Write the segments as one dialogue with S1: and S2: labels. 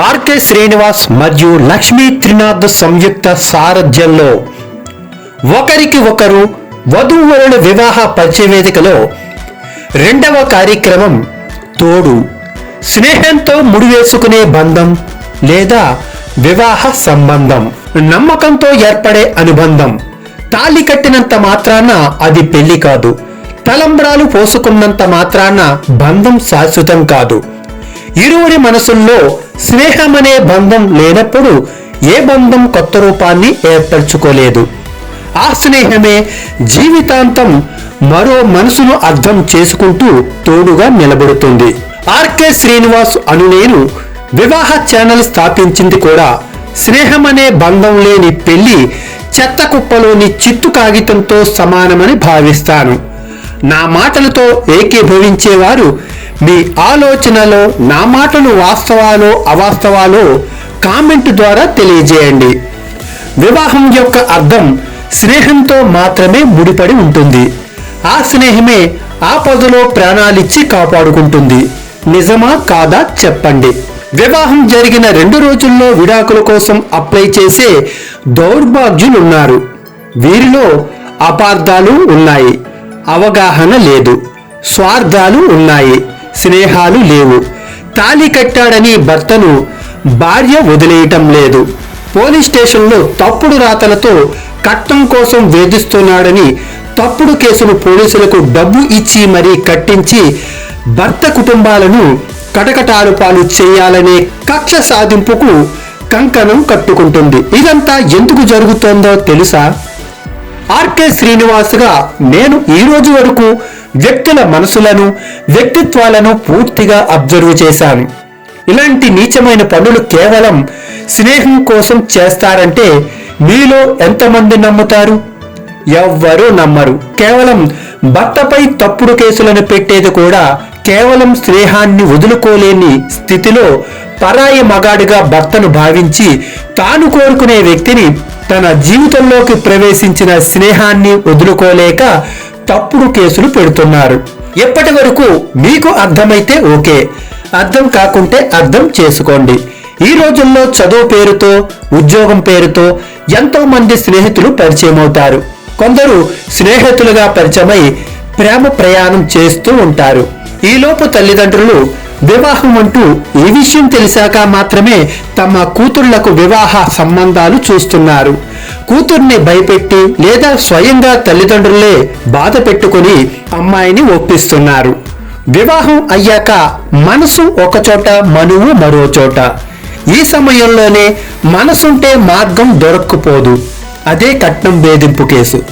S1: RK Srinivas మరియు లక్ష్మీ త్రినాథ్ సంయుక్త సారథ్యంలో ఒకరికి ఒకరు వధూవరుల వివాహ పరిచయవేదికలో రెండవ కార్యక్రమం తోడు స్నేహంతో ముడివేసుకునే బంధం లేదా వివాహ సంబంధం. నమ్మకంతో ఏర్పడే అనుబంధం. తాళి కట్టినంత మాత్రాన అది పెళ్ళి కాదు. తలంబ్రాలు పోసుకున్నంత మాత్రాన బంధం శాశ్వతం కాదు. ఇరువురి మనసుల్లో స్నేహమనే బంధం లేనప్పుడు ఏ బంధం కొత్త రూపాన్ని ఏర్పరచుకోలేదు. ఆ స్నేహమే జీవితాంతం మరో మనసును అర్థం చేసుకుంటూ తోడుగా నిలబడుతుంది. ఆర్కే శ్రీనివాస్ అను నేను వివాహ ఛానల్ స్థాపించింది కూడా స్నేహం అనే బంధం లేని పెళ్ళి చెత్త కుప్పలోని చిత్తు కాగితంతో సమానమని భావిస్తాను. నా మాటలతో ఏకీభవించేవారు మీ ఆలోచనలో నా మాటలు వాస్తవాలో అవాస్తవాలో కామెంట్ ద్వారా తెలియజేయండి. వివాహం యొక్క అర్థం స్నేహంతో మాత్రమే ముడిపడి ఉంటుంది. ఆ స్నేహమే ఆపదలో ప్రాణాలిచ్చి కాపాడుకుంటుంది. నిజమా కాదా చెప్పండి. వివాహం జరిగిన రెండు రోజుల్లో విడాకుల కోసం అప్లై చేసే దౌర్భాగ్యులున్నారు. వీరిలో అపార్థాలు ఉన్నాయి. అవగాహన లేదు. స్వార్థాలు ఉన్నాయి. స్నేహాలు లేవు. తాళి కట్టాడని భర్తను భార్య వదిలేయటం లేదు. పోలీస్ స్టేషన్లో తప్పుడు రాతలతో కట్టం కోసం వేధిస్తున్నాడని తప్పుడు కేసును పోలీసులకు డబ్బు ఇచ్చి మరీ కట్టించి భర్త కుటుంబాలను కటకటాలు పాలు చేయాలనే కక్ష సాధింపుకు కంకణం కట్టుకుంటుంది. ఇదంతా ఎందుకు జరుగుతోందో తెలుసా? ఆర్కే శ్రీనివాసుగా నేను ఈ రోజు వరకు వ్యక్తుల మనసులను వ్యక్తిత్వాలను పూర్తిగా అబ్జర్వ్ చేశాను. ఇలాంటి నీచమైన పనులు కేవలం స్నేహం కోసం చేస్తారంటే మీలో ఎంతమంది నమ్ముతారు? ఎవ్వరూ నమ్మరు. కేవలం భర్తపై తప్పుడు కేసులను పెట్టేది కూడా కేవలం స్నేహాన్ని వదులుకోలేని స్థితిలో పరాయి మగాడిగా భర్తను భావించి తాను కోరుకునే వ్యక్తిని తన జీవితంలోకి ప్రవేశించిన స్నేహాన్ని వదులుకోలేక తప్పుడు కేసులు పెడుతున్నారు. ఎప్పటి వరకు మీకు అర్థమైతే ఓకే. అర్థం కాకుంటే అర్థం చేసుకోండి. ఈ రోజుల్లో చదువు పేరుతో ఉద్యోగం పేరుతో ఎంతో మంది స్నేహితులు పరిచయం అవుతారు కొందరు స్నేహితులుగా పరిచయమై ప్రేమ ప్రయాణం చేస్తూ ఉంటారు. ఈలోపు తల్లిదండ్రులు వివాహం అంటూ ఈ విషయం తెలిసాక మాత్రమే తమ కూతుళ్ళకు వివాహ సంబంధాలు చూస్తున్నారు. కూతుర్ని భయపెట్టి లేదా స్వయంగా తల్లిదండ్రులే బాధ పెట్టుకుని అమ్మాయిని ఒప్పిస్తున్నారు. వివాహం అయ్యాక మనసు ఒకచోట మనువు మరో చోట. ఈ సమయంలోనే మనసుంటే మార్గం దొరక్కపోదు. అదే కట్నం వేధింపు కేసు.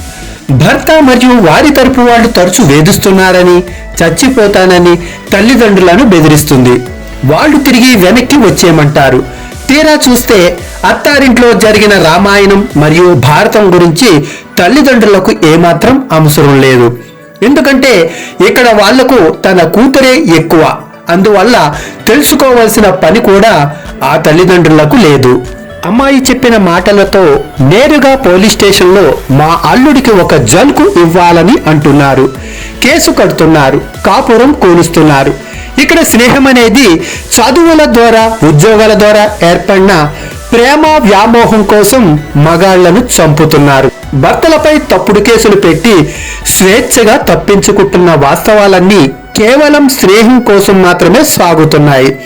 S1: భర్త మరియు వారి తరపు వాళ్ళు తరచు వేధిస్తున్నారని చచ్చిపోతానని తల్లిదండ్రులను బెదిరిస్తుంది. వాళ్ళు తిరిగి వెనక్కి వచ్చేయమంటారు. తీరా చూస్తే అత్తారింట్లో జరిగిన రామాయణం మరియు భారతం గురించి తల్లిదండ్రులకు ఏమాత్రం అవసరం లేదు. ఎందుకంటే ఇక్కడ వాళ్ళకు తన కూతురే ఎక్కువ. అందువల్ల తెలుసుకోవాల్సిన పని కూడా ఆ తల్లిదండ్రులకు లేదు. అమ్మాయి చెప్పిన మాటలతో నేరుగా పోలీస్ స్టేషన్లో మా అల్లుడికి ఒక జల్కు ఇవ్వాలని అంటున్నారు. కేసు కడుతున్నారు. కాపురం కూలుస్తున్నారు. ఇక్కడ స్నేహం అనేది చదువుల ద్వారా ఉద్యోగాల ద్వారా ఏర్పడిన ప్రేమ వ్యామోహం కోసం మగాళ్ళను చంపుతున్నారు. భర్తలపై తప్పుడు కేసులు పెట్టి స్వేచ్ఛగా తప్పించుకుంటున్న వాస్తవాలన్నీ కేవలం స్నేహం కోసం మాత్రమే సాగుతున్నాయి.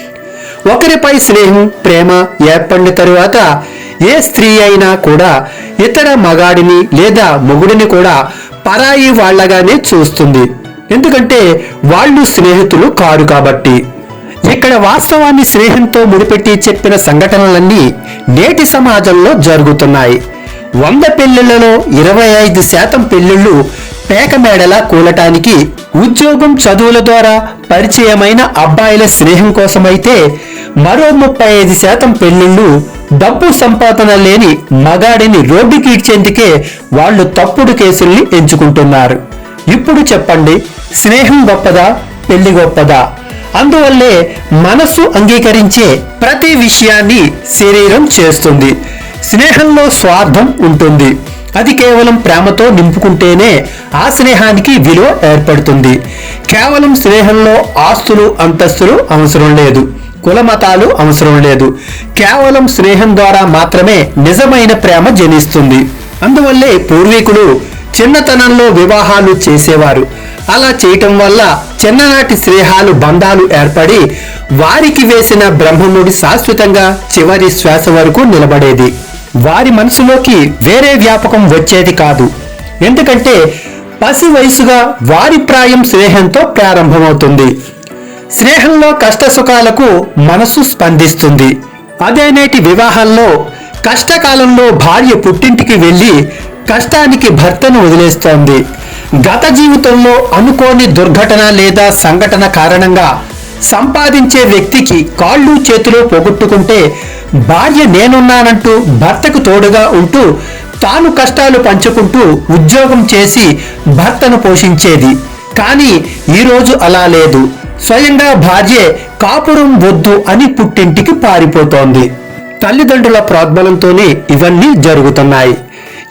S1: ఒకరిపై స్నేహం ప్రేమ ఏర్పడిన తరువాత ఏ స్త్రీ అయినా కూడా ఇతర మగాడిని లేదా మొగుడిని కూడా పరాయి వాళ్ళగానే చూస్తుంది. ఎందుకంటే వాళ్ళు స్నేహితులు కారు కాబట్టి. ఇక్కడ వాస్తవాన్ని స్నేహంతో ముడిపెట్టి చెప్పిన సంఘటనలన్నీ నేటి సమాజంలో జరుగుతున్నాయి. వంద పెళ్ళిళ్ళలో ఇరవై ఐదు శాతం పెళ్ళిళ్ళు పేక మేడలా కూలటానికి ఉద్యోగం చదువుల ద్వారా పరిచయమైన అబ్బాయిల స్నేహం కోసమైతే మరో ముప్పై ఐదు శాతం పెళ్ళిళ్ళు డబ్బు సంపాదన లేని మగాడిని రోడ్డుకి ఇచ్చేందుకే వాళ్ళు తప్పుడు కేసుల్ని ఎంచుకుంటున్నారు. ఇప్పుడు చెప్పండి స్నేహం గొప్పదా పెళ్ళి గొప్పదా? అందువల్లే మనస్సు అంగీకరించే ప్రతి విషయాన్ని శరీరం చేస్తుంది. స్నేహంలో స్వార్థం ఉంటుంది. అది కేవలం ప్రేమతో నింపుకుంటేనే ఆ స్నేహానికి విలువ ఏర్పడుతుంది. కేవలం స్నేహంలో ఆస్తులు అంతస్తులు అవసరం లేదు. కులమతాలు అవసరం లేదు. కేవలం స్నేహం ద్వారా మాత్రమే నిజమైన ప్రేమ జనిస్తుంది. అందువల్లే పూర్వీకులు చిన్నతనంలో వివాహాలు చేసేవారు. అలా చేయటం వల్ల చిన్ననాటి స్నేహాలు బంధాలు ఏర్పడి వారికి వేసిన బ్రహ్మముడి శాశ్వతంగా చివరి శ్వాస వరకు నిలబడేది. వారి మనసులోకి వేరే వ్యాపకం వచ్చేది కాదు. ఎందుకంటే పసి వయసుగా వారి ప్రాయం స్నేహంతో ప్రారంభమవుతుంది. స్నేహంలో కష్ట సుఖాలకు మనసు స్పందిస్తుంది. అదే నేటి వివాహాల్లో కష్టకాలంలో భార్య పుట్టింటికి వెళ్ళి కష్టానికి భర్తను వదిలేస్తోంది. గత జీవితంలో అనుకోని దుర్ఘటన లేదా సంఘటన కారణంగా సంపాదించే వ్యక్తికి కాళ్ళు చేతులు పోగొట్టుకుంటే భార్య నేనున్నానంటూ భర్తకు తోడుగా ఉంటూ తాను కష్టాలు పంచుకుంటూ ఉద్యోగం చేసి భర్తను పోషించేది. కానీ ఈరోజు అలా లేదు. స్వయంగా భార్యే కాపురం వద్దు అని పుట్టింటికి పారిపోతోంది. తల్లిదండ్రుల ప్రోద్బలంతోనే ఇవన్నీ జరుగుతున్నాయి.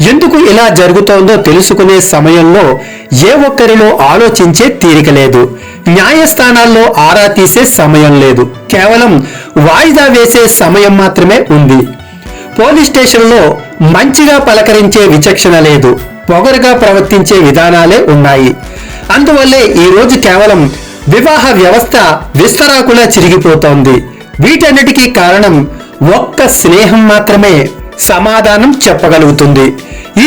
S1: ఎందుకు ఇలా జరుగుతోందో తెలుసుకునే సమయంలో ఏ ఒక్కరిలో ఆలోచించే తీరిక లేదు. న్యాయస్థానాల్లో ఆరా తీసే సమయం లేదు. కేవలం వాయిదా వేసే సమయం మాత్రమే ఉంది. పోలీస్ స్టేషన్లో మంచిగా పలకరించే విచక్షణ లేదు. పొగరుగా ప్రవర్తించే విధానాలే ఉన్నాయి. అందువల్లే ఈ రోజు కేవలం వివాహ వ్యవస్థ విస్తరాకులా చిరిగిపోతోంది. వీటన్నిటికీ కారణం ఒక్క స్నేహం మాత్రమే. సమాధానం చెప్పగలుగుతుంది.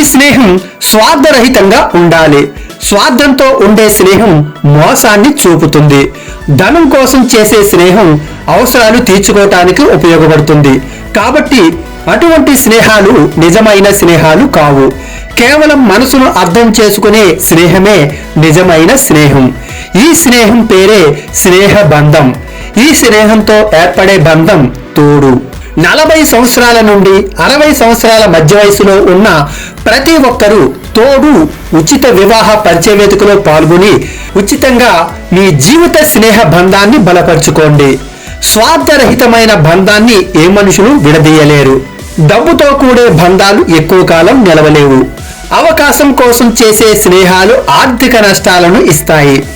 S1: ఈ స్నేహం స్వార్థరహితంగా ఉండాలి. స్వార్థంతో ఉండే స్నేహం మోసాన్ని చూపుతుంది. ధనం కోసం చేసే స్నేహం అవసరాలు తీర్చుకోవటానికి ఉపయోగపడుతుంది. కాబట్టి అటువంటి స్నేహాలు నిజమైన స్నేహాలు కావు. కేవలం మనసును అర్థం చేసుకునే స్నేహమే నిజమైన స్నేహం. ఈ స్నేహం పేరే స్నేహ బంధం. ఈ స్నేహంతో ఏర్పడే బంధం తోడు. నలభై సంవత్సరాల నుండి అరవై సంవత్సరాల మధ్య వయసులో ఉన్న ప్రతి ఒక్కరూ తోడు ఉచిత వివాహ పరిచయ వేదికలో పాల్గొని ఉచితంగా మీ జీవిత స్నేహ బంధాన్ని బలపరుచుకోండి. స్వార్థరహితమైన బంధాన్ని ఏ మనుషులు విడదీయలేరు. డబ్బుతో కూడే బంధాలు ఎక్కువ కాలం నిలవలేవు. అవకాశం కోసం చేసే స్నేహాలు ఆర్థిక నష్టాలను ఇస్తాయి.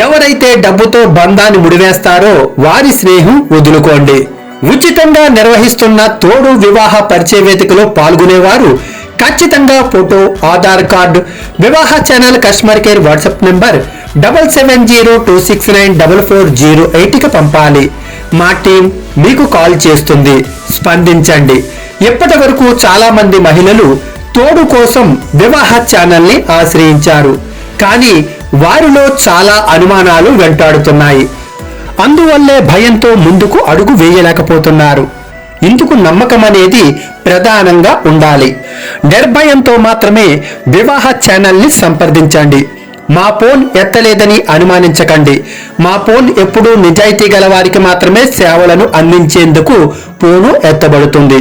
S1: ఎవరైతే డబ్బుతో బంధాన్ని ముడివేస్తారో వారి స్నేహం వదులుకోండి. ఉచితంగా నిర్వహిస్తున్న తోడు వివాహ పరిచయ వేదికలో పాల్గొనేవారు. ఖచ్చితంగా photo Aadhaar card Vivaha channel customer care WhatsApp number double seven zero two six nine double four zero ఎయిట్కి పంపాలి. మా టీం మీకు కాల్ చేస్తుంది. స్పందించండి. ఇప్పటి వరకు చాలామంది మహిళలు తోడు కోసం వివాహ ఛానల్ని ఆశ్రయించారు. కానీ వారిలో చాలా అనుమానాలు వెంటాడుతున్నాయి. అందువల్లే భయంతో ముందుకు అడుగు వేయలేకపోతున్నారు. ఇందుకు నమ్మకం అనేది ప్రధానంగా ఉండాలి. నిర్భయంతో మాత్రమే వివాహ ఛానల్ని సంప్రదించండి. మా ఫోన్ ఎత్తలేదని అనుమానించకండి. మా ఫోన్ ఎప్పుడూ నిజాయితీ గల వారికి మాత్రమే సేవలను అందించేందుకు ఫోను ఎత్తబడుతుంది.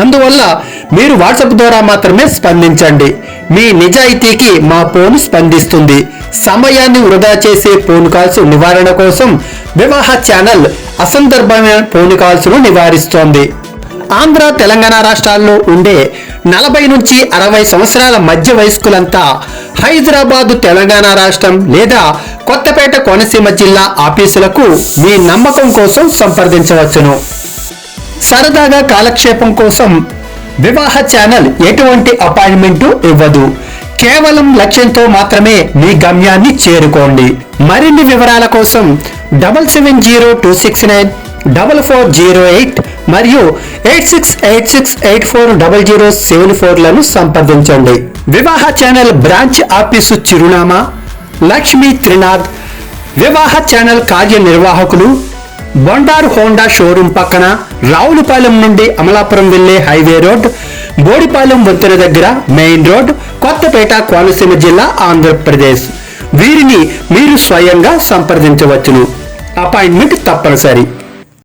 S1: అందువల్ల మీరు వాట్సాప్ ద్వారా మాత్రమే స్పందించండి. మీ నిజాయితీకి మా ఫోన్ స్పందిస్తుంది. సమయాన్ని వృధా చేసే ఫోన్ కాల్స్ నివారణ కోసం వివాహ ఛానల్ అసందర్భమైన ఫోన్ కాల్స్ను నివారిస్తోంది. ఆంధ్ర తెలంగాణ రాష్ట్రాల్లో ఉండే నలభై నుంచి అరవై సంవత్సరాల మధ్య వయస్కులంతా హైదరాబాద్ తెలంగాణ రాష్ట్రం లేదా కొత్తపేట కోనసీమ జిల్లా ఆఫీసులకు మీ నమ్మకం కోసం సంప్రదించవచ్చును. సరదాగా కాలక్షేపం కోసం వివాహ ఛానల్ ఎటువంటి అపాయింట్మెంటు ఇవ్వదు. కేవలం లక్ష్యంతో మాత్రమే మీ గమ్యాన్ని చేరుకోండి. మరిన్ని వివరాల కోసం double seven zero two six nine double four zero eight మరియు eight six eight six eight four double zero seven ఫోర్లను సంప్రదించండి. వివాహ ఛానల్ బ్రాంచ్ ఆఫీసు చిరునామా లక్ష్మీ త్రినాథ్ వివాహ ఛానల్ కార్యనిర్వాహకులు బొండారు హోండా షోరూం పక్కన రావులపాలెం నుండి అమలాపురం వెళ్ళే హైవే రోడ్ బోడిపాలెం వంతెన దగ్గర మెయిన్ రోడ్ కొత్తపేట కోనసీమ జిల్లా ఆంధ్రప్రదేశ్. వీరిని మీరు స్వయంగా సంప్రదించవచ్చును. అపాయింట్మెంట్ తప్పనిసరి.